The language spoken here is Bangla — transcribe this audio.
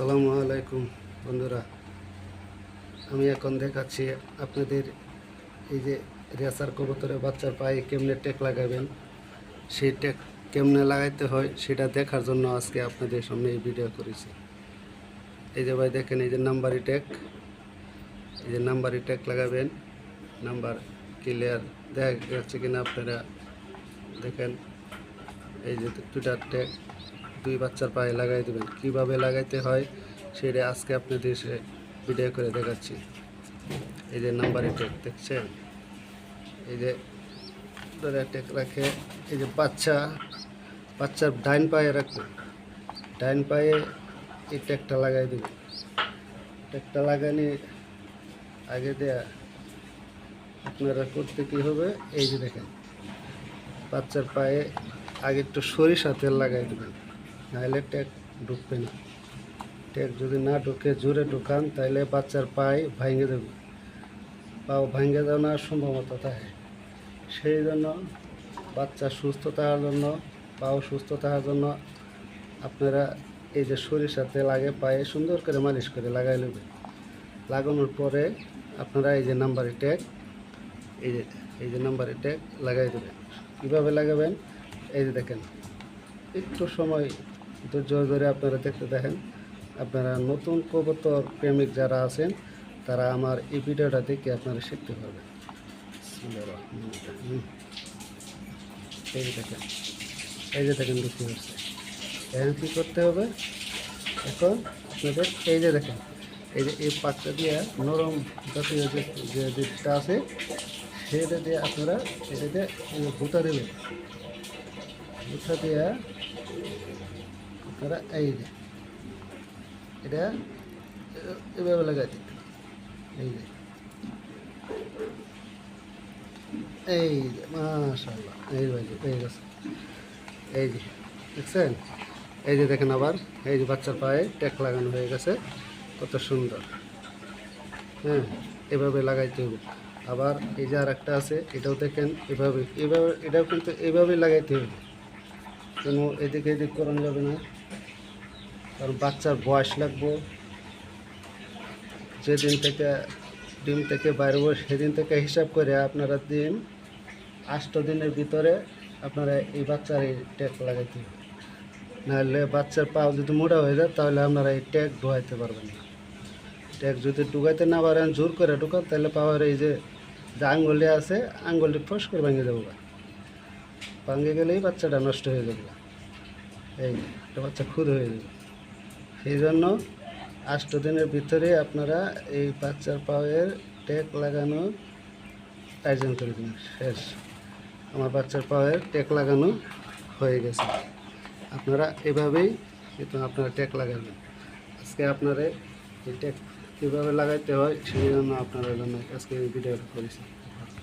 আসসালামু আলাইকুম, বন্ধুরা। আমি এখন দেখাচ্ছি আপনাদের এই যে রেসার কবুতরের বাচ্চার পায়ে কেমনে টেক লাগাবেন, সেই টেক কেমনে লাগাইতে হয় সেটা দেখার জন্য আজকে আপনাদের সামনে এই ভিডিও করেছি। এই যে ভাই দেখেন, এই যে নাম্বারি টেক, এই যে নাম্বারি টেক লাগাবেন। নাম্বার ক্লিয়ার দেখা যাচ্ছে কিনা আপনারা দেখেন, এই যে দুটা ট্যাগ দুই বাচ্চার পায়ে লাগাই দেবেন। কীভাবে লাগাইতে হয় সেটা আজকে আপনাদের ভিডিও করে দেখাচ্ছি। এই যে নাম্বারে ট্যাগ দেখছেন? এই যে ধরে ট্যাগ রাখে, এই যে বাচ্চা, বাচ্চার ডাইন পায়ে রাখবেন ডাইন পায়ে এই ট্যাগটা লাগাই দেবেন। ট্যাগটা লাগানি আগে দেয়া। আপনারা করতে কী হবে? এই যে দেখেন, বাচ্চার পায়ে আগে একটু সরিষা তেল লাগাই দেবেন। নাহলে ট্যাগ ঢুকবে না। ট্যাগ যদি না ঢুকে জোরে ঢুকান তাহলে বাচ্চার পায়ে ভাঙে দেবে। পাও ভাঙে দেওয়ার সম্ভাবনা থাকে। সেই জন্য বাচ্চা সুস্থ থাকার জন্য, পাও সুস্থ থাকার জন্য আপনারা এই যে সরিষা তেল আগে পায়ে সুন্দর করে মালিশ করে লাগাই নেবেন। লাগানোর পরে আপনারা এই যে নাম্বারে ট্যাগ এই যে এই যে নাম্বারে ট্যাগ লাগাই দেবেন। কীভাবে লাগাবেন? এই যে দেখেন, একটু সময় ধৈর্য ধরে আপনারা দেখতে দেখেন। আপনারা নতুন কবুতর প্রেমিক যারা আছেন, তারা আমার এই ভিডিওটা দেখে আপনারা শিখতে পারবেন। এই যে দেখেন, এই যে দেখেন বুঝতে পারছে এখন করতে হবে? এখন আপনাদের এই যে দেখেন, এই যে এই পাকটা দিয়ে নরম জাতীয় যে দিকটা আছে, সেটা দিয়ে আপনারা এটা দিয়ে এই যে ভুটা দেবেন। ভুটা দিয়ে আপনারা এই যে এটা এভাবে লাগাই এই যে এই যে এই গেছে এই যে দেখছেন এই যে দেখেন আবার এই যে বাচ্চার পায়ে ট্যাক লাগানো হয়ে গেছে। কত সুন্দর। হ্যাঁ এভাবে লাগাইতে হবে। আবার এই যে আর একটা আছে, এটাও দেখেন, এভাবে এভাবে, এটাও কিন্তু এভাবেই লাগাইতে হবে। কোনো এদিকে এদিক করানো যাবে না। কারণ বাচ্চার বয়স লাগবো। যেদিন থেকে, ডিম থেকে বাইরে হব, সেদিন থেকে হিসাব করে আপনারা দিন আষ্ট দিনের ভিতরে আপনারা এই বাচ্চার এই ট্যাগ লাগাইতে নাহলে বাচ্চার পা যদি মোটা হয়ে যায়, তাহলে আপনারা এই ট্যাগ ঢোয়াইতে পারবেন না। ট্যাগ যদি ঢুকাইতে না পারেন, জোর করে ঢুকান, তাহলে পাওয়ার এই যে আঙ্গুলি আছে, আঙ্গুলটি ফস করে ভেঙে যাব ভাঙে গেলেই বাচ্চাটা নষ্ট হয়ে যাবে এই বাচ্চা খুদ হয়ে যাবে। সেই জন্য আষ্ট দিনের ভিতরে আপনারা এই বাচ্চার পায়ের টেক লাগানো আয়োজন করে দিন। শেষ। আমার বাচ্চার পায়ের টেক লাগানো হয়ে গেছে। আপনারা এভাবেই কিন্তু আপনারা টেক লাগাবেন। আজকে আপনারা এই টেক কীভাবে লাগাইতে হয় সেই জন্য আপনারা জন্য আজকে এই ভিডিওটা করেছি।